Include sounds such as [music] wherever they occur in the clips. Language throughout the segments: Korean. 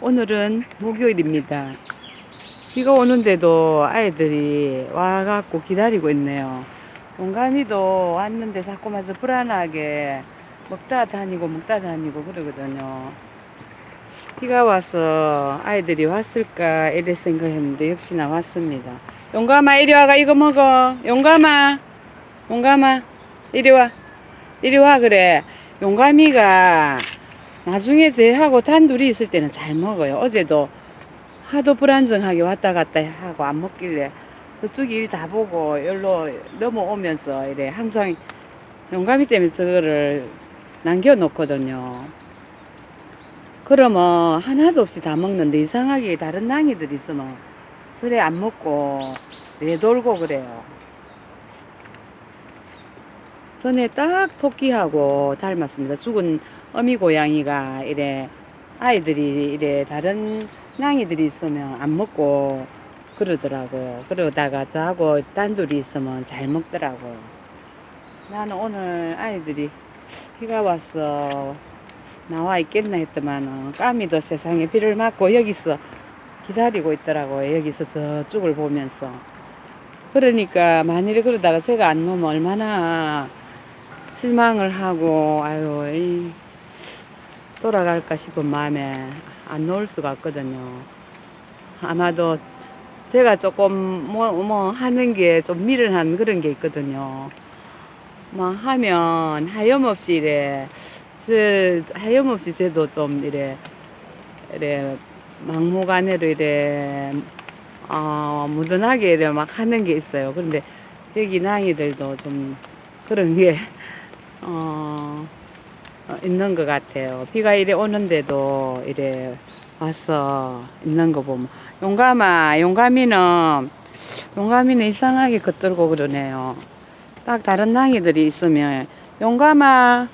오늘은 목요일입니다. 비가 오는데도 아이들이 와갖고 기다리고 있네요. 용감이도 왔는데 자꾸만 서 불안하게 먹다 다니고 먹다 다니고 그러거든요. 비가 와서 아이들이 왔을까 이래 생각했는데 역시나 왔습니다. 용감아 이리 와가 이거 먹어. 용감아 용감아 이리 와 이리 와 그래. 용감이가 나중에 쟤하고 단둘이 있을 때는 잘 먹어요. 어제도 하도 불안정하게 왔다 갔다 하고 안 먹길래 저쪽 일 다 보고 여기로 넘어오면서 이래 항상 용감이 때문에 저거를 남겨놓거든요. 그러면 하나도 없이 다 먹는데 이상하게 다른 낭이들이 있으면 저래 안 먹고 내돌고 그래요. 전에 딱 토끼하고 닮았습니다. 죽은 어미 고양이가 이래 아이들이 이래 다른 냥이들이 있으면 안 먹고 그러더라고요. 그러다가 저하고 단둘이 있으면 잘 먹더라고요. 나는 오늘 아이들이 비가 와서 나와 있겠나 했더만 까미도 세상에 비를 맞고 여기서 기다리고 있더라고요. 여기서 저쪽을 보면서. 그러니까 만일에 그러다가 새가 안 오면 얼마나 실망을 하고 아유 이 돌아갈까 싶은 마음에 안 놓을 수가 없거든요. 아마도 제가 조금 뭐, 뭐 하는 게 좀 미련한 그런 게 있거든요. 뭐 하면 하염없이 이래, 저 하염없이 저도 좀 이래, 이래 막무가내로 이래, 어, 무던하게 이래 막 하는 게 있어요. 그런데 여기 낭이들도 좀 그런 게, 어, 어, 있는 것 같아요. 비가 이래 오는데도 이래 와서 있는 거 보면 용감아, 용감이는 용감이는 이상하게 겉들고 그러네요. 딱 다른 낭이들이 있으면 용감아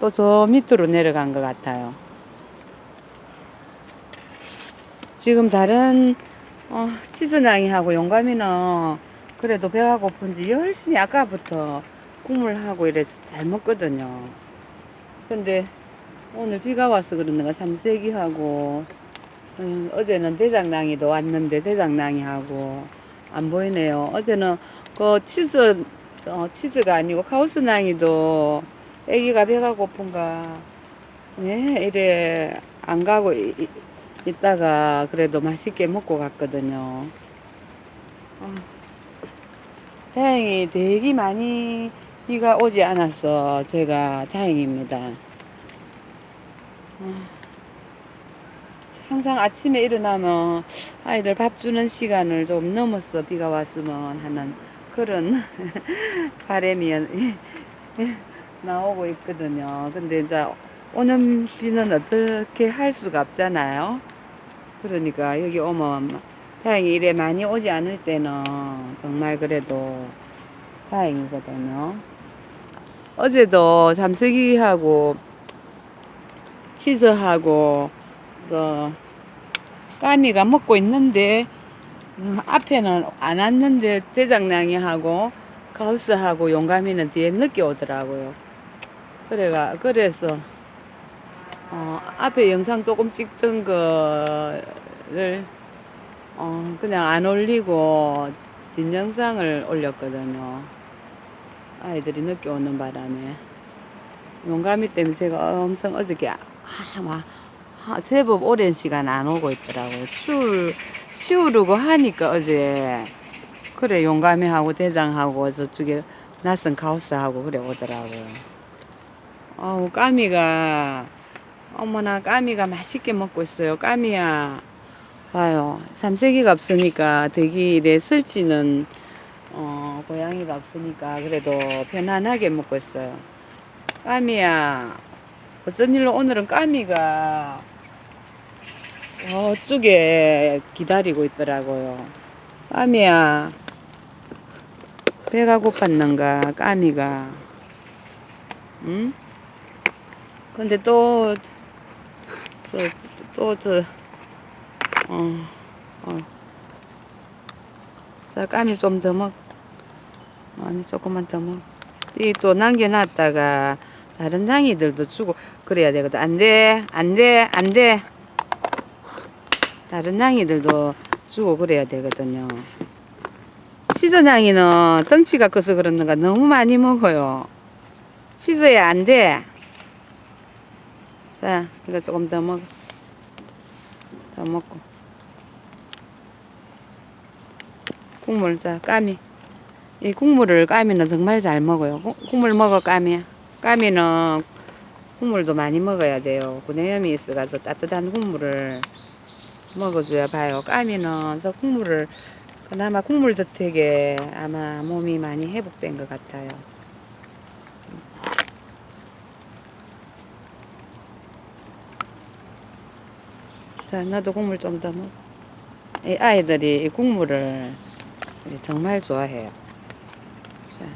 또 저 밑으로 내려간 것 같아요. 지금 다른 어, 치즈낭이하고 용감이는 그래도 배가 고픈지 열심히 아까부터 국물 하고 이래서 잘 먹거든요. 근데 오늘 비가 와서 그런가 삼세기하고 음, 어제는 대장낭이도 왔는데 대장낭이하고 안 보이네요. 어제는 그 치즈 어, 치즈가 아니고 카우스낭이도 애기가 배가 고픈가 네 이래 안 가고 이, 이- 있다가 그래도 맛있게 먹고 갔거든요. 아, 다행히 되게 많이 비가 오지 않아서 제가 다행입니다. 아, 항상 아침에 일어나면 아이들 밥 주는 시간을 좀 넘어서 비가 왔으면 하는 그런 [laughs] 바람이 [laughs] 나오고 있거든요. 근데 이제 오는 비는 어떻게 할 수가 없잖아요. 그러니까 여기 오면 다행히 이래 많이 오지 않을 때는 정말 그래도 다행이거든요. 어제도 잠수기하고 치즈하고 저 까미가 먹고 있는데 음, 앞에는 안 왔는데 대장량이하고 가우스하고 용감이는 뒤에 늦게 오더라고요. 그래가 그래서 어, 앞에 영상 조금 찍던 거를 어, 그냥 안 올리고 뒷영상을 올렸거든요. 아이들이 늦게 오는 바람에 용감이 때문에 제가 엄청 어저께 아, 막 아, 제법 오랜 시간 안 오고 있더라고요. 치울 치우려고 하니까 어제 그래 용감이 하고 대장하고 저쪽에 낯선 가우스하고 그래 오더라고요. 어우 까미가 어머나 까미가 맛있게 먹고 있어요. 까미야 봐요. 삼세기가 없으니까 대기일에 설치는 어, 고양이가 없으니까 그래도 편안하게 먹고 있어요. 까미야, 어쩐 일로 오늘은 까미가 저쪽에 기다리고 있더라고요. 까미야, 배가 고팠는가, 까미가. 응? 근데 또, 저, 또, 저, 어, 어. 자, 까미 좀 더 먹. 아니, 조금만 더 먹. 이 또 남겨놨다가 다른 낭이들도 주고 그래야 되거든. 안 돼, 안 돼, 안 돼. 다른 낭이들도 주고 그래야 되거든요. 시저냥이는 덩치가 커서 그러는가 너무 많이 먹어요. 시저야 안 돼. 자, 이거 조금 더 먹어. 더 먹고. 국물 자, 까미. 이 국물을 까미는 정말 잘 먹어요. 국- 국물 먹어 까미야. 까미는 국물도 많이 먹어야 돼요. 구내염이 있어가지고 따뜻한 국물을 먹어줘야 봐요. 까미는 저 국물을 그나마 국물 덕택에 아마 몸이 많이 회복된 것 같아요. 자, 나도 국물 좀 더 먹어. 이 아이들이 이 국물을 정말 좋아해요. 자,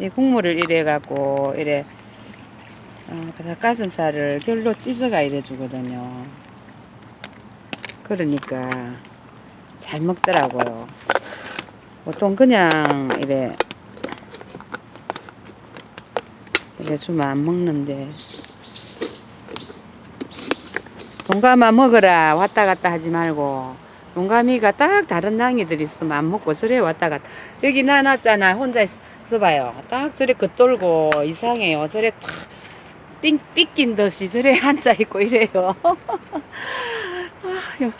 이, 이 국물을 이래 갖고 이래 어, 그 닭가슴살을 결로 찢어가 이래 주거든요. 그러니까 잘 먹더라고요. 보통 그냥 이래 이래 주면 안 먹는데 용감아 먹어라 왔다 갔다 하지 말고 용감이가 딱 다른 낭이들 있으면 안 먹고 저래 왔다 갔다 여기 나놨잖아 혼자 있- 있어봐요. 딱 저래 겉돌고 이상해요. 저래 탁 삥, 삐낀 듯이 저래 [laughs] 앉아있고 이래요. [laughs] 아유,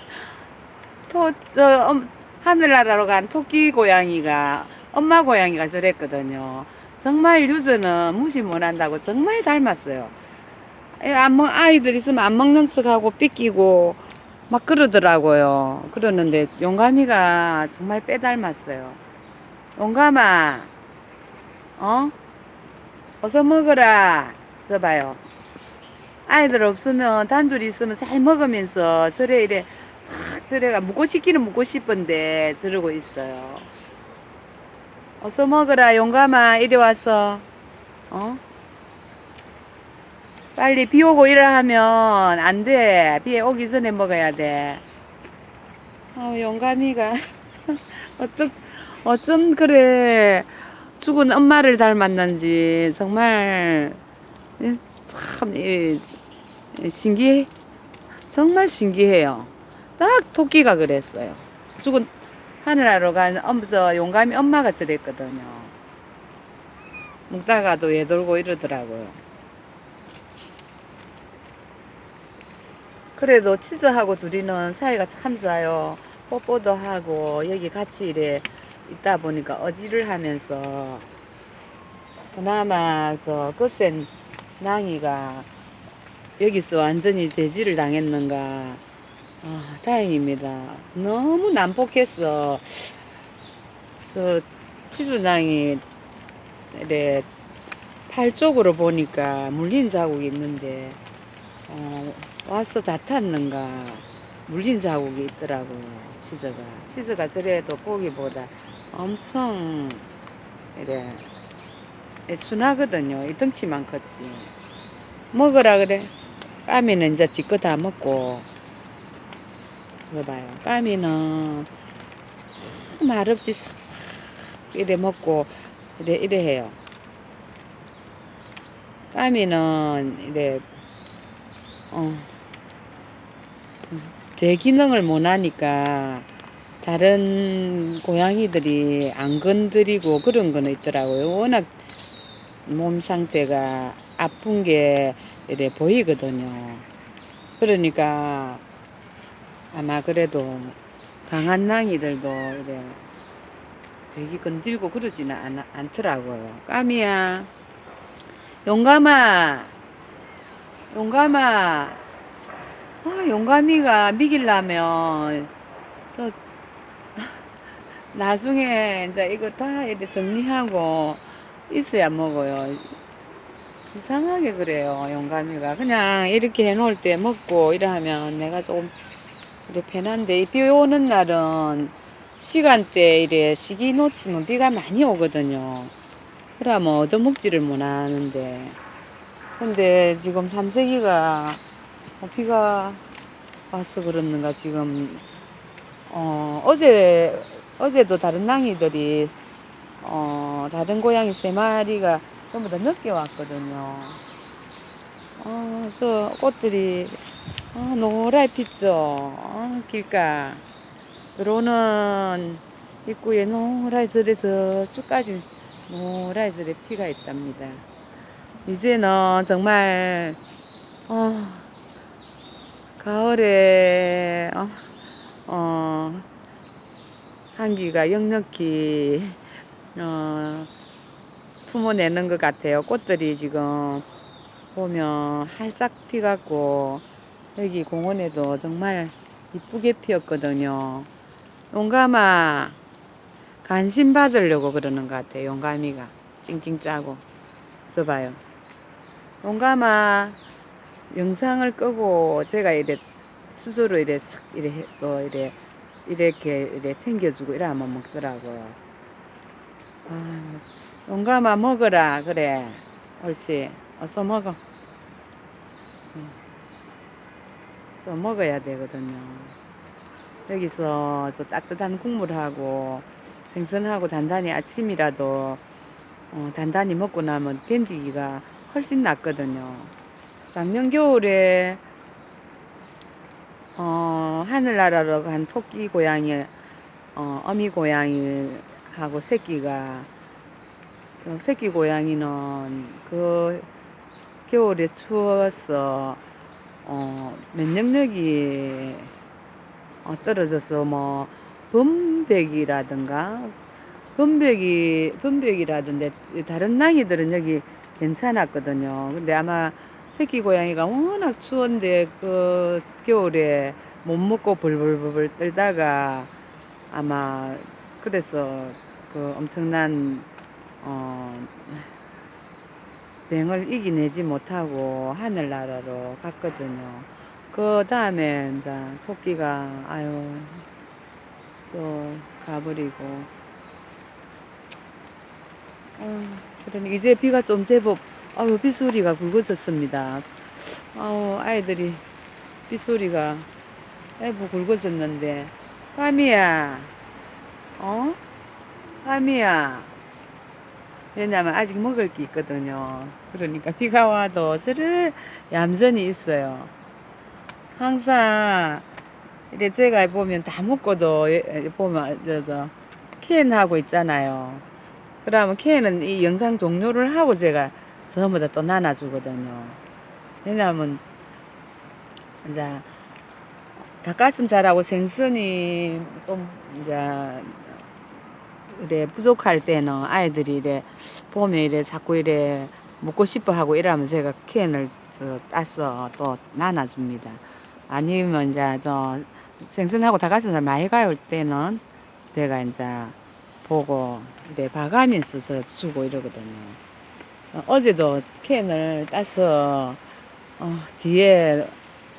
토, 저, 엄, 하늘나라로 간 토끼 고양이가 엄마 고양이가 저랬거든요. 정말 유저는 무시 못 한다고 정말 닮았어요. 예, 안 먹, 아이들 있으면 안 먹는 척하고 삐끼고 막 그러더라고요. 그러는데 용감이가 정말 빼닮았어요. 용감아, 어? 어서 먹어라. 저 봐요. 아이들 없으면 단둘이 있으면 잘 먹으면서 저래 이래 막 저래가 묵고 싶기는 묵고 싶은데 저러고 있어요. 어서 먹어라 용감아 이리 와서 어? 빨리 비 오고 이라 하면 안 돼. 비 오기 전에 먹어야 돼. 아, 용감이가 [laughs] 어떡 어쩜 그래 죽은 엄마를 닮았는지 정말 참 이, 신기해. 정말 신기해요. 딱 토끼가 그랬어요. 죽은 하늘하러 간 엄, 저 용감이 엄마가 저랬거든요. 먹다가도 얘 돌고 이러더라고요. 그래도 치즈하고 둘이는 사이가 참 좋아요. 뽀뽀도 하고 여기 같이 이래 있다 보니까 어지를 하면서 그나마 저 거센 낭이가 여기서 완전히 제지를 당했는가. 아, 다행입니다. 너무 난폭해서 저 치즈낭이 이래 팔 쪽으로 보니까 물린 자국이 있는데 어, 와서 다 탔는가. 물린 자국이 있더라고요 치즈가. 치즈가 저래도 보기보다 엄청 이래 순하거든요. 이 덩치만 컸지. 먹으라 그래. 까미는 이제 지거 다 먹고. 이거 봐요. 까미는 말없이 싹싹 이래 먹고 이래 이래 해요. 까미는 이래 어, 제 기능을 못 하니까 다른 고양이들이 안 건드리고 그런 거는 있더라고요. 워낙 몸 상태가 아픈 게 이래 보이거든요. 그러니까 아마 그래도 강한 낭이들도 이래 되게 건들고 그러지는 않, 않더라고요. 까미야, 용감아, 용감아, 아, 용감이가 미길라면, 저, 나중에 이제 이거 다 이렇게 정리하고 있어야 먹어요. 이상하게 그래요, 용감이가. 그냥 이렇게 해놓을 때 먹고 이러면 내가 조금 이렇게 편한데, 비 오는 날은 시간대 이래 시기 놓치면 비가 많이 오거든요. 그러면 얻어먹지를 못하는데. 근데 지금 삼세기가 어, 비가 와서 그렇는가 지금 어 어제 어제도 다른 낭이들이 어 다른 고양이 세 마리가 전부 다 늦게 왔거든요. 아, 저 꽃들이 아, 노랗게 폈죠. 아, 길가 들어오는 입구에 노랗게 저래 저쪽까지 노랗게 저래 피가 있답니다. 이제는 정말 어, 가을에 어, 어, 한기가 역력히 어, 품어내는 것 같아요. 꽃들이 지금 보면 활짝 피갖고 여기 공원에도 정말 이쁘게 피었거든요. 용감아 관심 받으려고 그러는 것 같아요. 용감이가 찡찡 짜고 써봐요. 용감아 영상을 끄고 제가 이래 수저로 이래 싹 이래 해- 또 이래 이렇게 이래 챙겨주고 이래 하면 먹더라고요. 아, 용감아 먹어라 그래. 옳지. 어서 먹어. 응. 또 먹어야 되거든요. 여기서 또 따뜻한 국물하고 생선하고 단단히 아침이라도 어, 단단히 먹고 나면 견디기가 훨씬 낫거든요. 작년 겨울에 어, 하늘나라로 간 토끼 고양이, 어, 어미 고양이하고 새끼가 그 새끼 고양이는 그 겨울에 추워서 어, 면역력이 어, 떨어져서 뭐 범백이라든가 범백이 범백이라던데 다른 낭이들은 여기 괜찮았거든요. 근데 아마 새끼 고양이가 워낙 추운데 그 겨울에 못 먹고 벌벌벌 떨다가 아마 그래서 그 엄청난 어 병을 이겨내지 못하고 하늘나라로 갔거든요. 그 다음에 이제 토끼가 아유 또 가버리고 어, 그러니 이제 비가 좀 제법 아유 빗소리가 굵어졌습니다. 아우 아이들이 빗소리가 아이고 굵어졌는데 까미야 어? 까미야 왜냐면 아직 먹을 게 있거든요. 그러니까 비가 와도 저를 얌전히 있어요. 항상 이래 제가 보면 다 먹고도 예- 예, 보면 캔 하고 있잖아요. 그러면 캔은 이 영상 종료를 하고 제가 전부 다 또 나눠주거든요. 왜냐하면 이제 닭가슴살하고 생선이 좀 이제 이래 부족할 때는 아이들이 이래 보면 이래 자꾸 이래 먹고 싶어 하고 이러면 제가 캔을 저 따서 또 나눠줍니다. 아니면 이제 저 생선하고 닭가슴살 많이 가올 때는 제가 이제 보고 이래 봐가면서 저 주고 이러거든요. 어, 어제도 캔을 따서 어, 뒤에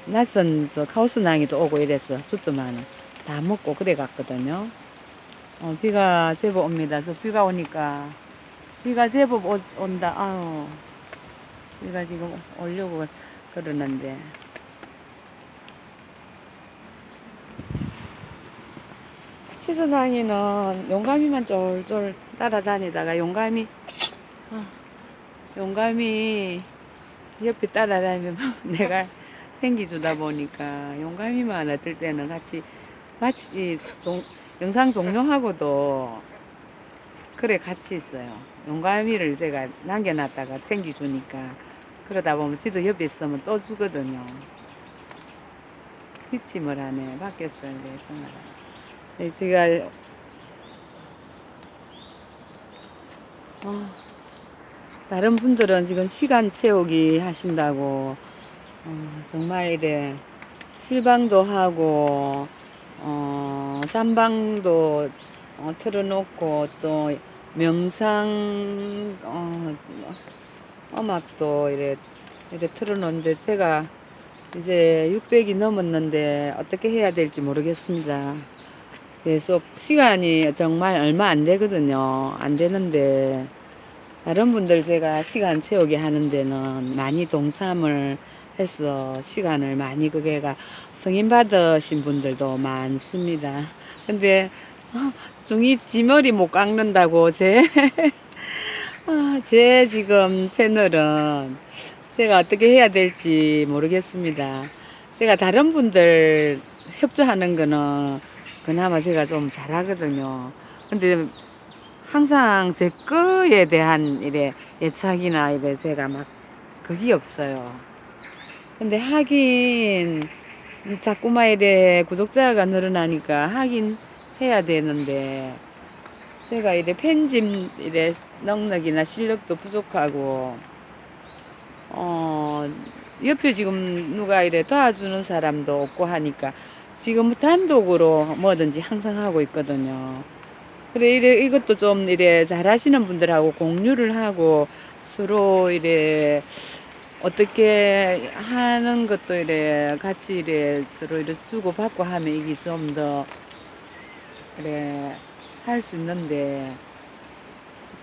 낯선 저 카오스낭이도 오고 이래서 줬더만 다 먹고 그래 갔거든요. 어, 비가 제법 옵니다. 저 비가 오니까 비가 제법 오, 온다. 아유, 비가 지금 오려고 그러는데. 시선항이는 용감이만 쫄쫄 따라다니다가 용감이 아, 용감이 옆에 따라다니면 [laughs] 내가 생기주다 보니까 용감이만 어떨 때는 같이 같이 종, 영상 종료하고도 그래 같이 있어요. 용감이를 제가 남겨놨다가 챙겨주니까 그러다 보면 지도 옆에 있으면 또 주거든요. 기침을 하네 내서 네, 제가 어, 다른 분들은 지금 시간 채우기 하신다고 어, 정말 이래 실방도 하고 어, 잠방도 어, 틀어놓고 또 명상 어, 음악도 이래 이래 틀어놓는데 제가 이제 600이 넘었는데 어떻게 해야 될지 모르겠습니다. 계속 시간이 정말 얼마 안 되거든요. 안 되는데 다른 분들 제가 시간 채우게 하는 데는 많이 동참을 해서 시간을 많이 그게가 승인 받으신 분들도 많습니다. 근데 어, 중이 지머리 못 깎는다고 제 아, [laughs] 제 지금 채널은 제가 어떻게 해야 될지 모르겠습니다. 제가 다른 분들 협조하는 거는 그나마 제가 좀 잘하거든요. 근데 항상 제 거에 대한 이래 애착이나 이래 제가 막 그게 없어요. 근데 하긴 자꾸만 이래 구독자가 늘어나니까 하긴 해야 되는데 제가 이래 편집 이래 능력이나 실력도 부족하고 어 옆에 지금 누가 이래 도와주는 사람도 없고 하니까 지금 단독으로 뭐든지 항상 하고 있거든요. 그래 이래 이것도 좀 이래 잘하시는 분들하고 공유를 하고 서로 이래 어떻게 하는 것도 이래 같이 이래 서로 이래 주고 받고 하면 이게 좀 더 그래 할 수 있는데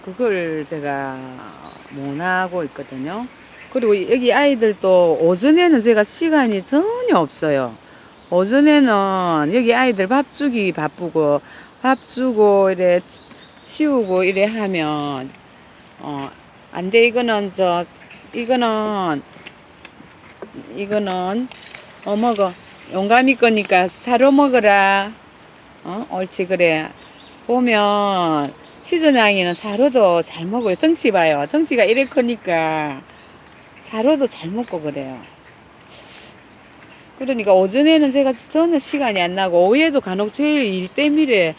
그걸 제가 못 하고 있거든요. 그리고 여기 아이들도 오전에는 제가 시간이 전혀 없어요. 오전에는 여기 아이들 밥 주기 바쁘고 밥 주고 이래 치- 치우고 이래 하면 어 안 돼. 이거는 저 이거는 이거는 어 먹어 용감이 거니까 사러 먹어라. 어? 옳지 그래. 보면 치즈냥이는 사료도 잘 먹어요. 덩치 봐요. 덩치가 이래 크니까 사료도 잘 먹고 그래요. 그러니까 오전에는 제가 전혀 시간이 안 나고 오후에도 간혹 제일 일 때문에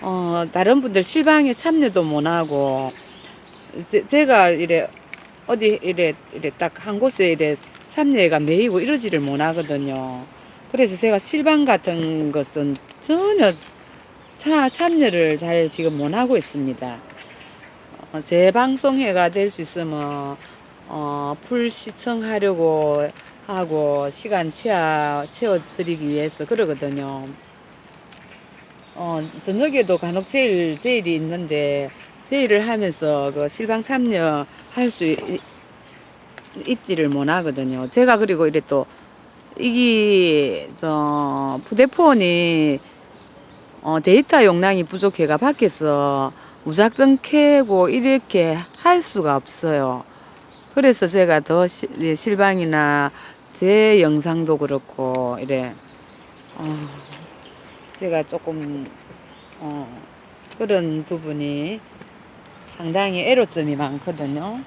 어 다른 분들 실방에 참여도 못 하고 제, 제가 이래 어디 이래 이래 딱 한 곳에 이래 참여가 매이고 이러지를 못 하거든요. 그래서 제가 실방 같은 것은 전혀 차 참여를 잘 지금 못 하고 있습니다. 어, 제 방송회가 될 수 있으면 어, 풀 시청하려고 하고 시간 채워 채워드리기 위해서 그러거든요. 어, 저녁에도 간혹 제일 제일이 있는데 제의를 하면서 그 실방 참여 할 수 있, 있지를 못하거든요. 제가 그리고 이래 또 이게 저 휴대폰이 어, 데이터 용량이 부족해가 밖에서 무작정 캐고 이렇게 할 수가 없어요. 그래서 제가 더 시, 예, 실방이나 제 영상도 그렇고 이래 어, 제가 조금 어, 그런 부분이 상당히 애로점이 많거든요.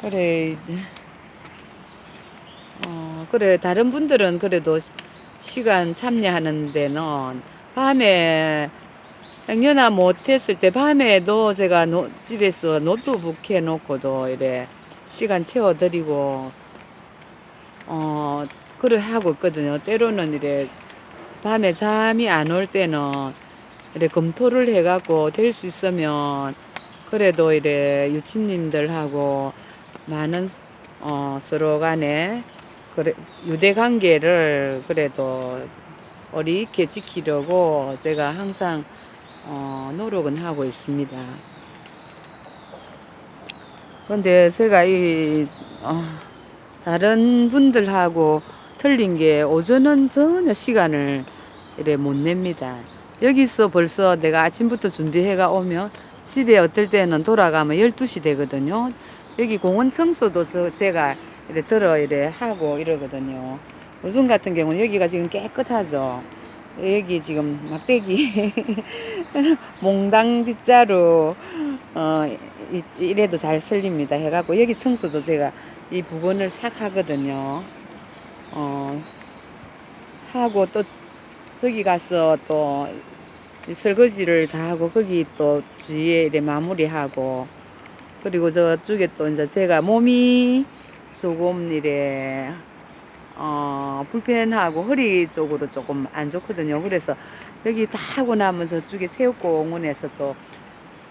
그래, 어, 그래, 다른 분들은 그래도 시- 시간 참여하는 데는 밤에 작년아 못했을 때 밤에도 제가 노, 집에서 노트북 해놓고도 이래 시간 채워드리고, 어, 그래 하고 있거든요. 때로는 이래 밤에 잠이 안 올 때는 이래 검토를 해갖고 될 수 있으면 그래도 이래 유치님들하고 많은 어, 서로 간에 그래, 유대 관계를 그래도 어리 있게 지키려고 제가 항상 어, 노력은 하고 있습니다. 근데 제가 이 어, 다른 분들하고 틀린 게 오전은 전혀 시간을 이래 못 냅니다. 여기서 벌써 내가 아침부터 준비해가 오면 집에 어떨 때는 돌아가면 12시 되거든요. 여기 공원 청소도 저 제가 이래 들어 이래 하고 이러거든요. 요즘 같은 경우는 여기가 지금 깨끗하죠. 여기 지금 막대기 [laughs] 몽당 빗자루 어 이- 이래도 잘 쓸립니다 해갖고 여기 청소도 제가 이 부분을 싹 하거든요. 어 하고 또 저기 가서 또이 설거지를 다 하고 거기 또 주위에 이래 마무리하고 그리고 저쪽에 또 이제 제가 몸이 조금 이래 어 불편하고 허리 쪽으로 조금 안 좋거든요. 그래서 여기 다 하고 나면 저쪽에 체육공원에서 또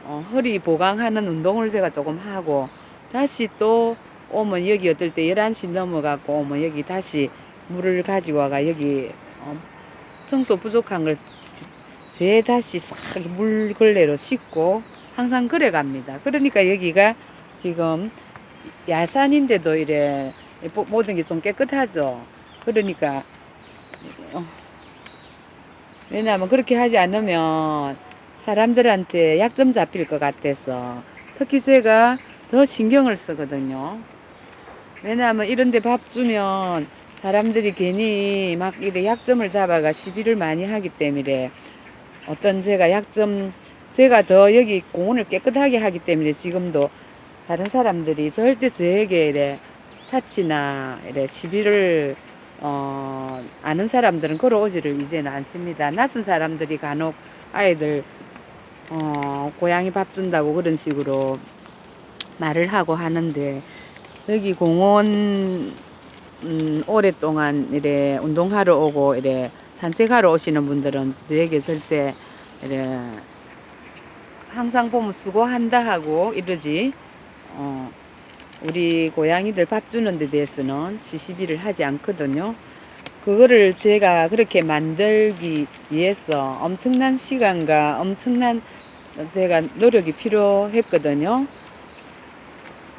어, 허리 보강하는 운동을 제가 조금 하고 다시 또 오면 여기 어떨 때 11시 넘어가고 오면 여기 다시 물을 가지고 와가 여기 어, 청소 부족한 걸제 다시 싹 물 걸레로 씻고 항상 그래 갑니다. 그러니까 여기가 지금 야산인데도 이래 모- 모든 게 좀 깨끗하죠. 그러니까 어, 왜냐하면 그렇게 하지 않으면 사람들한테 약점 잡힐 것 같아서 특히 제가 더 신경을 쓰거든요. 왜냐하면 이런데 밥 주면 사람들이 괜히 막 이래 약점을 잡아가 시비를 많이 하기 때문에 어떤 제가 약점 제가 더 여기 공원을 깨끗하게 하기 때문에 지금도 다른 사람들이 절대 저에게 이래 타치나 이래 시비를 어 아는 사람들은 걸어오지를 이제는 않습니다. 낯선 사람들이 간혹 아이들 어 고양이 밥 준다고 그런 식으로 말을 하고 하는데 여기 공원 음, 오랫동안 이래 운동하러 오고 이래 산책하러 오시는 분들은 저에게 절대 이래 항상 보면 수고한다 하고 이러지 어, 우리 고양이들 밥 주는 데 대해서는 시시비를 하지 않거든요. 그거를 제가 그렇게 만들기 위해서 엄청난 시간과 엄청난 제가 노력이 필요했거든요.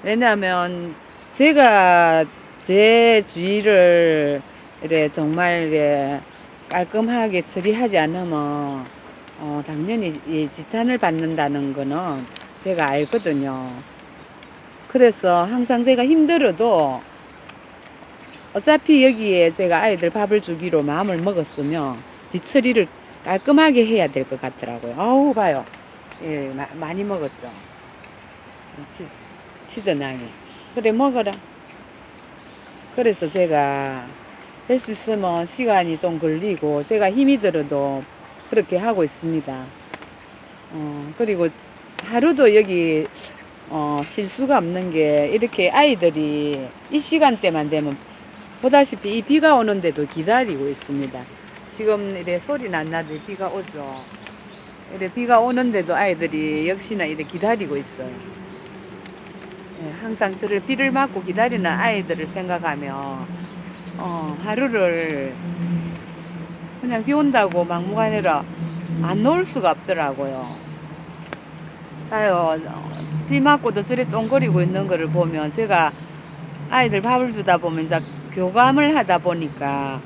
왜냐하면 제가 제 주위를 정말 깔끔하게 처리하지 않으면 어, 당연히 이 지탄을 받는다는 거는 제가 알거든요. 그래서 항상 제가 힘들어도 어차피 여기에 제가 아이들 밥을 주기로 마음을 먹었으면 뒤처리를 깔끔하게 해야 될 것 같더라고요. 아우 봐요. 예, 마- 많이 먹었죠. 치, 치즈낭이. 그래 먹어라. 그래서 제가 할수 있으면 시간이 좀 걸리고 제가 힘이 들어도 그렇게 하고 있습니다. 어, 그리고 하루도 여기 어, 실수가 없는 게 이렇게 아이들이 이 시간대만 되면 보다시피 이 비가 오는데도 기다리고 있습니다. 지금 이래 소리는 안 나도 비가 오죠. 이래 비가 오는데도 아이들이 역시나 이래 기다리고 있어요. 예, 항상 저를 비를 맞고 기다리는 아이들을 생각하면 어, 하루를 그냥 비 온다고 막무가내로 안 놓을 수가 없더라고요. 어, 비 맞고도 저리 쫑거리고 있는 거를 보면 제가 아이들 밥을 주다 보면 이제 교감을 하다 보니까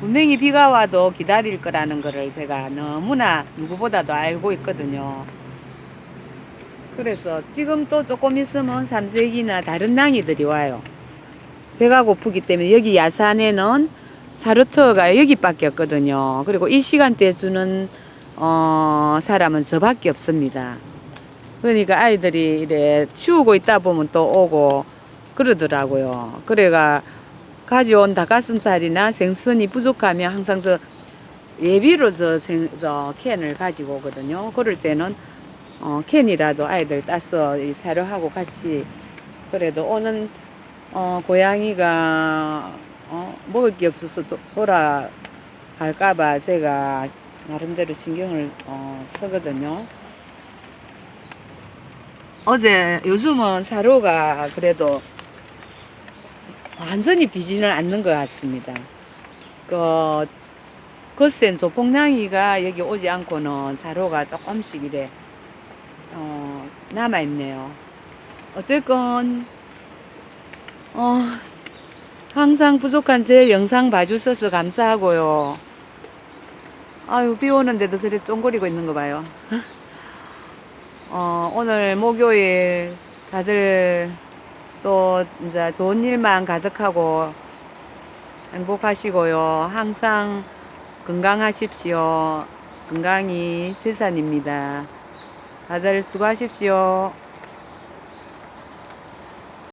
분명히 비가 와도 기다릴 거라는 거를 제가 너무나 누구보다도 알고 있거든요. 그래서 지금 또 조금 있으면 삼색이나 다른 낭이들이 와요. 배가 고프기 때문에 여기 야산에는 사르터가 여기밖에 없거든요. 그리고 이 시간대에 주는 어, 사람은 저밖에 없습니다. 그러니까 아이들이 이래 치우고 있다 보면 또 오고 그러더라고요. 그래가 가져온 닭가슴살이나 생선이 부족하면 항상 저 예비로 저, 생, 저 캔을 가지고 오거든요. 그럴 때는 어, 캔이라도 아이들 따서 이 사료하고 같이 그래도 오는 어, 고양이가 어, 먹을 게 없어서 도, 돌아갈까봐 제가 나름대로 신경을 어, 쓰거든요. 어제 요즘은 사료가 그래도 완전히 비지는 않는 것 같습니다. 그 거센 조폭냥이가 여기 오지 않고는 사료가 조금씩 이래 어, 남아 있네요. 어쨌건 어, 항상 부족한 제 영상 봐주셔서 감사하고요. 아유 비 오는데도 저리 쫑거리고 있는 거 봐요. [laughs] 어, 오늘 목요일 다들 또 이제 좋은 일만 가득하고 행복하시고요. 항상 건강하십시오. 건강이 재산입니다. 다들 수고하십시오.